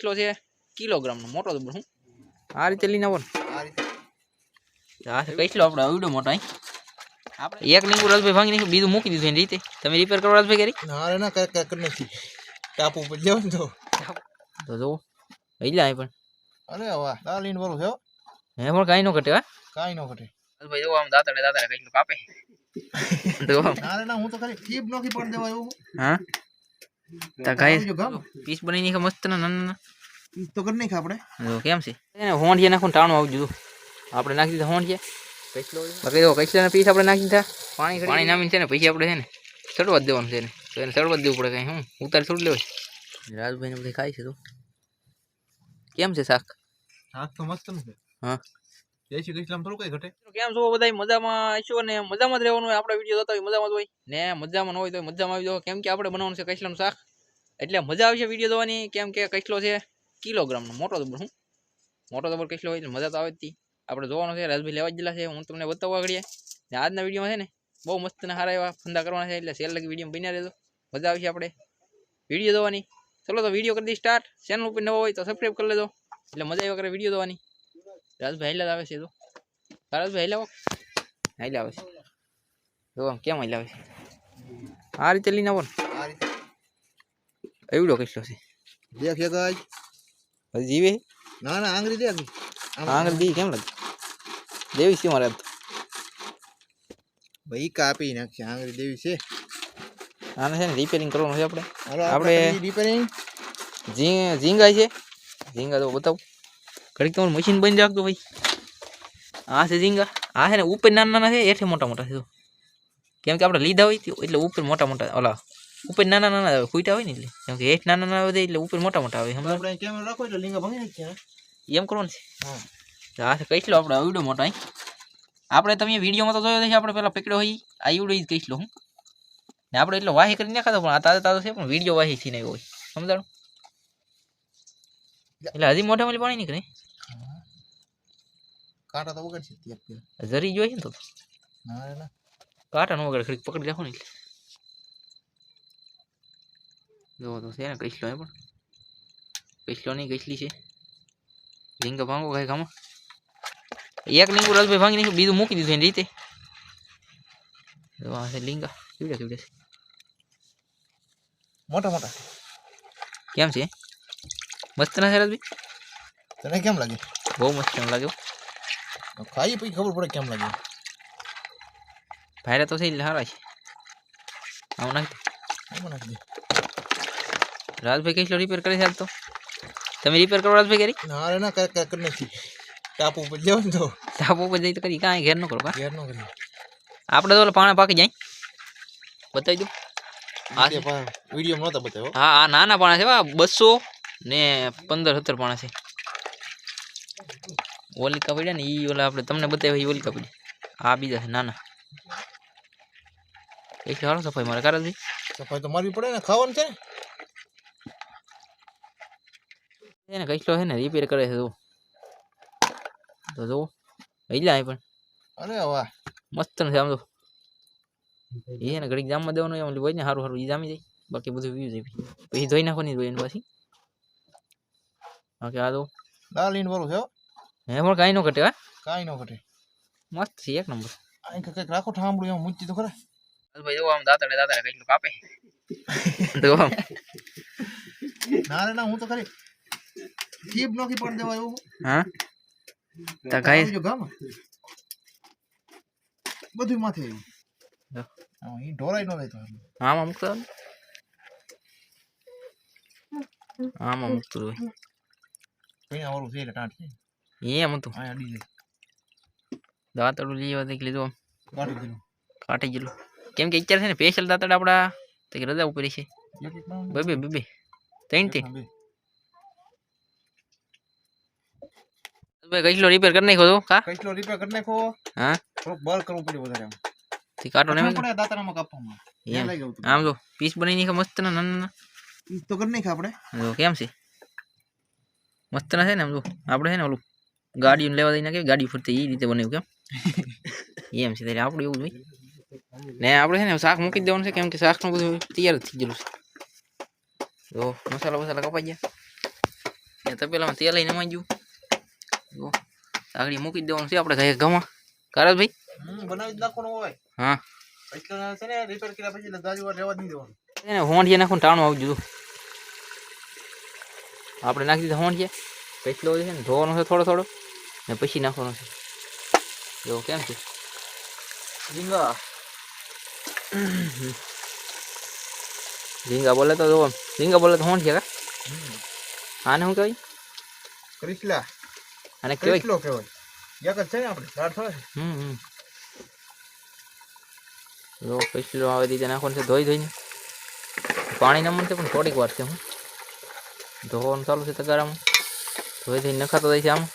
કેટલો છે? કિલોગ્રામનો મોટો તો હું. આ રીતે લઈને આવો ને. આ રીતે. આ છે કેટલો આપણે આવડો મોટો અહીં. આપણે એક લીંબુ રસભાઈ ભાંગી નાખ્યું બીજું મૂકી દીધું એની રીતે. તમે રિપેર કરો રસભાઈ કરી ના રે ના કર કર કર નથી ટાપુ ઉપર જાવ ને તો. તો જો એટલે અહીં પણ. અરે વાહ દાલીન વાળું છે? હો. હે પણ કાંઈ ન ઘટે હા? કાંઈ ન ઘટે. રસભાઈ જો આમ દાતડે દાતડે કેટલું કાપે. તો આમ, ના રે ના હું તો ખાલી ટીપ નોખી પડ દેવા એવું હા? તા ગાય પીસ બની નાખે મસ્ત ના નાના નાના. તો કરી નાખ આપણે. જો કેમ છે? એને હોંઠિયા નાખું ટાણું આવજો જો. આપણે નાખી દીધા હોંઠિયા બાકી તો કૈસલાના પીસ આપણે નાખી દીધા. પાણી પાણી નામીને છે ને પછી આપણે છે ને સડવા દેવાનું છે ને તો એને સડવા દેવું પડે કઈ હું ઉતાર છોડી લેવાય રાજભાઈને બધે ખાય છે તો. કેમ છે શાક? શાક તો મસ્ત છે. હા. જય શ્રી કૃષ્ણ થોડું કઈ ઘટે? કેમ છો બધા મજામાં આવીશું અને મજામાં જ રહેવાનું હોય આપણે વીડિયો જોતા હોય, મજામાં જ હોય. ને મજામાં ન હોય તો મજામાં આવી જાવ કેમ કે આપણે બનાવવાનું છે કૈસલાનું શાક. એટલે મજા આવશે વીડિયો જોવાની. કેમ કે કૈસલો છે કિલોગ્રામનો, મોટો દબર હું? મોટો તો કૈસલો હોય મજા તો આવે જ આપણે જોવાનું છે, રાજભાઈ લેવા જેલા છે. હું તમને બતાવવા આગળ ને આજના વિડીયોમાં છે ને, બહુ મસ્ત ને સારા એવા ફંદા કરવાના છે. એટલે સેલ લગી વીડિયો બન્યા રહેજો. મજા આવશે આપણે વીડિયો જોવાની. ચલો તો વીડિયો કરી દઈ સ્ટાર્ટ ચેનલ ઉપર નવો હોય તો સબસ્ક્રાઈબ કરી લેજો. એટલે મજા એવા કરે વીડિયો જોવાની. રાજભાઈ જ છે તો. રાજભાઈ લાવો હેલા આવે છે. જો આમ કેમ હેલા આવે છે? આ રીતે લઈને આવો ને. આ રીતે. એવડો કેટલો છે? દેખ એક આજ. હજી જીવે? ના ના આંગળી દેખ આંગળી દી કેમ લાગે? દેવી છે મારે ભાઈ કાપી નાખશે આંગળી દેવી છે. આને છે ને રિપેરિંગ કરવાનું છે આપણે. આપણે- આપણે રિપેરિંગ ઝીંગ ઝીંગા છે. ઝીંગા તો બતાવું. ઘડીક તમારું મશીન બંધ રાખજો ભાઈ. આ છે ઝીંગા. આ છે ને ઉપર નાના નાના છે હેઠે મોટા મોટા છે જો. કેમ કે આપણે લીધા હોય એટલે ઉપર મોટા મોટા ઓલા ઉપર નાના નાના આવે ખૂટા હોય ને એટલે. કેમ કે હેઠ નાના નાના આવે એટલે ઉપર મોટા મોટા આવે હમણાં આપણે કેમેરો રાખો એટલે લીંગા ભંગી નાખીએ એમ કરવાનું છે? હા. આ છે કઈસલો આપણે આવડો મોટો અહીં. આપણે તમે વિડીયોમાં તો જોયો છે આપણે પેલા પકડ્યો હોય આ આવડો જ કઈસલો હું. ને આપણે એટલો વાહી કરી નાખાતો પણ આ તાજો તાજો છે પણ વીડિયો વાહી થી નહીં હોય. સમજાણું? એટલે હજી મોઢામાં પાણી નીકળે. કાંટા તો વગર છે ત્યાં ત્યાં. જરી જોઈએ ને તો ના રે ના કાંટા નો વગર ખડીક પકડી રાખો ને એટલે જો તો છે ને કઈસલો એ પણ કઈસલો નહીં કઈસલી છે લીંગા ભાંગો કઈ ગામમાં એક લીંગુ રસભાઈ ભાંગી નાખ્યું બીજું મૂકી દીધું એની રીતે જો આ છે લીંગા કેવડે કેવડે છે મોટા મોટા કેમ છે મસ્ત ના છે રસભાઈ તને કેમ લાગે બહુ મસ્ત એમ લાગ્યો ખાઈ પછી ખબર પડે કેમ લાગે. ભાઈરા તો થઈ સારા છે. આવું નાખી આમાં નાખી દે. દે. રાજભાઈ કેટલો રિપેર કરે છે આજ તો? તમે રિપેર કરો રાજભાઈ કરી ના રે ના કર કર નથી. ટાપુ ઉપર જાવ તો. ધાબા ઉપર જઈ તો કરી કાંઈ ઘેર ન કરો ઘેર નો કરી આપણે તો પાણા પાકી જાય. બતાવી દઉં. વીડિયો નહોતા બતાવ્યો હા. હા નાના પાણા છે બસો ને પંદર સત્તર પાણા છે. ઓલિકા પડ્યા ને એ ઓલા આપણે તમને બતાવ્યા એ ઓલિકા પડ્યા. આ બીજા છે નાના. એટલે હાલો સફાઈ મારે કરે છે સફાઈ તો મારવી પડે ને ખાવાનું છે ને? એને કઈસલો છે ને રિપેર કરે છે જો તો જો એટલે અહીં પણ. અરે વાહ. મસ્ત છે આમ તો. એને ઘડીક જામમાં દેવાનું એમ હોય ને સારું સારું એ જામી જાય. બાકી બધું વ્યૂ જાય પછી. ધોઈ નાખવાની ધોઈ એની પાછી. બાકી આ તો દાલીન વાળું છે હો. પણ કાંઈ ન ઘટે હા. કાંઈ ન ઘટે. મસ્ત છે એક નંબર. અહીં કંઈક રાખો ઠામડું એમ મૂકી તો ખરા. ભાઈ જો આમ દાતડે દાતડે કઈ કાપે. તો આમ. ના રે ના હું તો ખાલી ટીપ નોખી પડ દેવા એવું હા. તો ગાય જો ગામ બધું માથે આવ્યું. જો. હા, ઈ ઢોરાય ન લેતો આમાં મૂકતો. આમાં મૂકતું હોય. કઈ વાળું છે એટલે ટાંટ છે. એમ હતું અહીંયા અડી જાય દાતડું લઈ આવ્યા તો લીધું આમ કાઢી દીધું કાઢી ગયેલું કેમ કે અત્યારે છે ને સ્પેશિયલ દાતડ આપણા તો કે રજા ઉપર છે એક એક ના બે બે બે બે ત્રણ ત્રણ બે. ભાઈ કઈલો રિપેર કરી નાખ્યો તો કા કઈસલો રિપેર કરી નાખો હા થોડુંક બળ કરવું પડ્યું વધારે આમ તે કાંટો ને પડે દાંતરામાં કાપવામાં એમ. ત્યાં લઈ ગયું તું. આમ જો પીસ બની નાખે મસ્ત ના નાના નાના ઈ તો કરી નાખ આપણે જો કેમ છે મસ્ત ના છે ને આમ જો આપણે છે ને ઓલું ગાડીઓ લેવા દઈને કે ગાડી ફરતી એ રીતે બનાવ્યું કેમ? એમ છે ત્યારે આપણે એવું જ હોય. ને આપણે છે ને શાક મૂકી જ દેવાનું છે કેમ કે શાકનું બધું તૈયાર થઈ ગયેલું છે. જો મસાલા વસાલા કપાઈ ગયા. એ તપેલામાં તેલ લઈને નમાઈ ગયું જો આગળ મૂકી દેવાનું છે આપણે કઈ ગમા કારજ ભાઈ બનાવી જ નાખવાનું હોય. હા. ને રિપેર કર્યા પછી એટલે ગાડી વાર રહેવા જ નહીં દેવાનું. એને હોંઠિયા નાખું ટાણું આવી જતું આપણે નાખી દીધા હોંઠિયા કેટલો છે ને ધોવાનો છે થોડો થોડો. ને પછી નાખવાનો છે જો કેમ છે ઝીંગા ઝીંગા બોલે તો જો ઝીંગા બોલે તો હોંઠિયા છે આને શું કહેવાય ક્રિસલા અને કહેવાય ક્રિસલો કહેવાય એક છે ને આપણે સાર થોડા હમ હમ જો કેટલો આવી રીતે નાખવાનું છે ધોઈ ધોઈને પાણી નાખવાનું છે પણ થોડીક વાર છે હું ધોવાનું ચાલુ છે તગારામાં ધોઈ ધોઈને નખાતો જાય છે આમ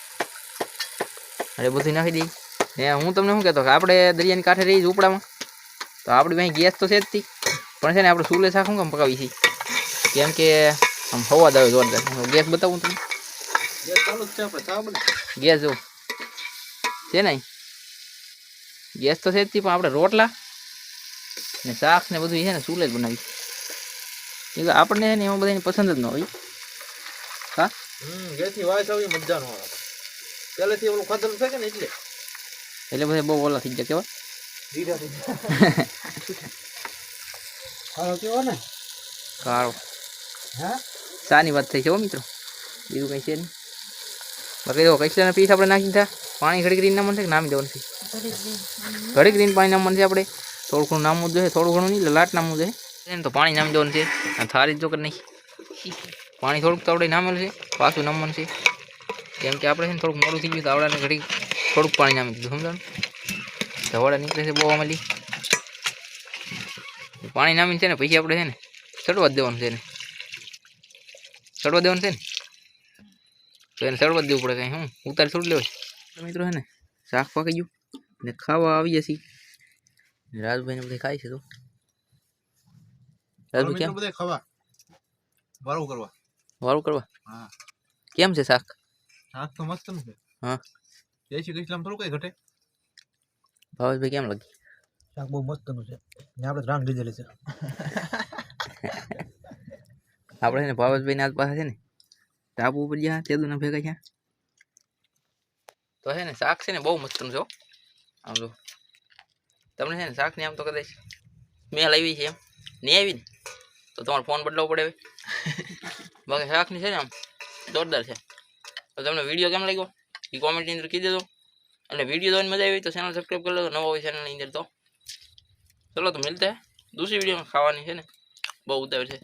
અરે બધું નાખી દઈ. ને હું તમને શું કહેતો કે આપણે દરિયાની કાંઠે રહી ઝૂંપડામાં તો આપણી પાસે ગેસ તો છે જ તી. પણ છે ને આપણે ચૂલે શાક શું કામ પકાવી છીએ? કેમ કે આમ હવા આવે જોરદાર. ગેસ બતાવું તમને. ગેસ જો છે ને ગેસ તો છે જ તી, પણ આપણે રોટલા ને શાક ને બધું છે ને ચૂલે જ બનાવી આપણને છે ને એમાં બધાને પસંદ જ ન હોય. હા? ગેસની વાસ આવી મજા નો આવે. પહેલેથી ઓલું ખાધેલું છે કે ને એટલે? એટલે પછી બહુ ઓલા થઈ ગયા કેવા? ધીરે ધીરે કાળો કેવો ને? કાળો. હા? સાની વાત થઈ છે હો મિત્રો. બીજું કંઈ છે નહીં. બાકી જો કૈસલાના પીસ આપણે નાખી દીધા પાણી ઘડી ગ્રીન મન છે કે નામ દેવાનું છે? ઘડી ગ્રીન પાણી મન છે આપણે. થોડું ઘણું નામવું જોઈએ થોડું ઘણું નહીં લાટ નામવું જોઈએ. એને તો પાણી નામ દેવાનું છે. આ થારી જો કરી નાખી. પાણી થોડુંક તો આપણે નામેલું છે પાછું નામવાનું છે. કેમ કે આપણે છે ને થોડુંક મોડું થઈ ગયું તો આવડાને ઘડી થોડુંક પાણી નામી દીધું સમજાણ? ધવાડા નીકળે છે બહુ અમલી પાણી નામીને છે ને પછી આપણે છે ને સડવા દેવાનું છે ને સડવા દેવાનું છે ને? તો એને સડવા દેવું પડે કંઈ હું ઉતાર છોડી લેવો મિત્રો છે ને શાક પાકી ગયું ને ખાવા આવીએ છીએ. ને રાજભાઈને બધે ખાય છે તો. રાજભાઈ કેમ? બધા ખાવા. વાળું કરવા. વાળું કરવા? કેમ છે શાક? શાક તો મસ્ત છે. હા. જય શ્રી કૃષ્ણ થોડું કઈ ઘટે? ભાવેશભાઈ કેમ લાગી? શાક બહુ મસ્તનું છે. ને આપણે રાંગ લીધેલી છે. આપણે છે ને ભાવેશભાઈને આજ પાસે છે ને ટાપુ ઉપર ગયા તેદુના ભેગા છે તો છે ને શાક છે ને બહુ મસ્તનું છે આમ જો. તમને છે ને શાકની આમ તો કદાચ સ્મેલ આવી છે એમ. નહીં આવી ને? તો તમારો ફોન બદલાવવો પડે હવે. બાકી શાકની છે ને આમ જોરદાર છે. તો તમને વીડિયો કેમ લાગ્યો? એ કોમેન્ટની અંદર કહી દેજો. અને વીડિયો જોઈને મજા આવી તો ચેનલ સબસ્ક્રાઈબ કરી લો નવો હોય ચેનલની અંદર તો. ચલો તો મિલતે દૂસરી વિડીયોમાં ખાવાની છે ને? બહુ ઉતાવળ છે.